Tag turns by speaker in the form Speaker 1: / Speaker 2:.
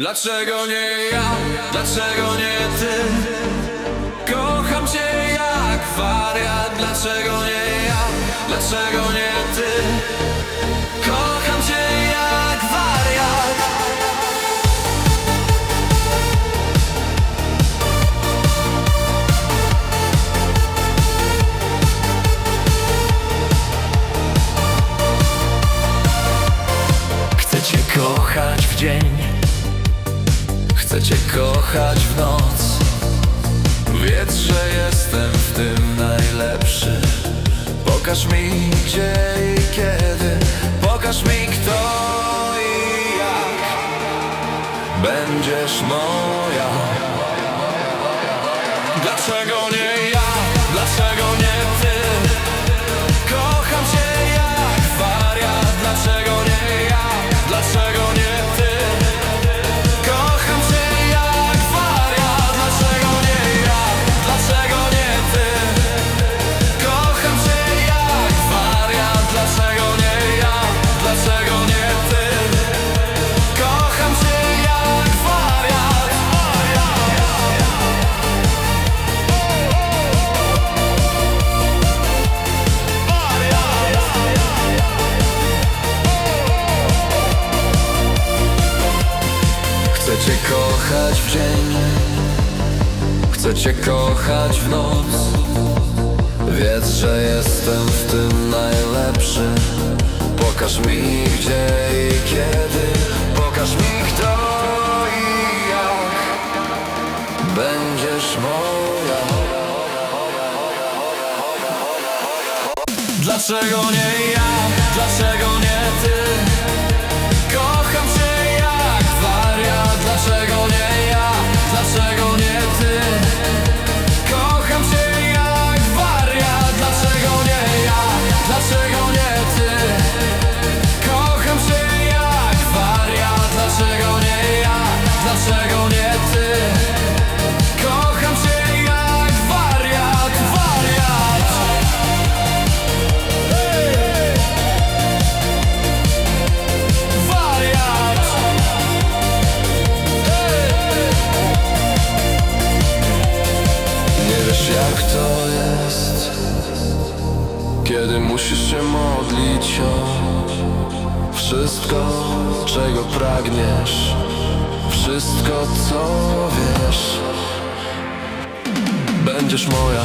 Speaker 1: Dlaczego nie ja? Dlaczego nie ty? Kocham cię jak wariat Dlaczego nie ja? Dlaczego nie ty? Kocham cię jak wariat Chcę cię kochać w dzień Chcę cię kochać w noc. Wiedz, że jestem w tym najlepszy. Pokaż mi gdzie i kiedy. Pokaż mi kto i jak. Będziesz moja. Dlaczego nie kochać w dzień. Chcę cię kochać w noc. Wiedz, że jestem w tym najlepszy. Pokaż mi gdzie i kiedy. Pokaż mi kto i jak. Będziesz moja. Dlaczego nie ja? Dlaczego nie ty? Dlaczego nie ty? Kocham cię jak wariat Wariat. Wariat. Nie wiesz jak to jest Kiedy musisz się modlić o Wszystko, czego pragniesz wszystko co wiesz. Będziesz moja.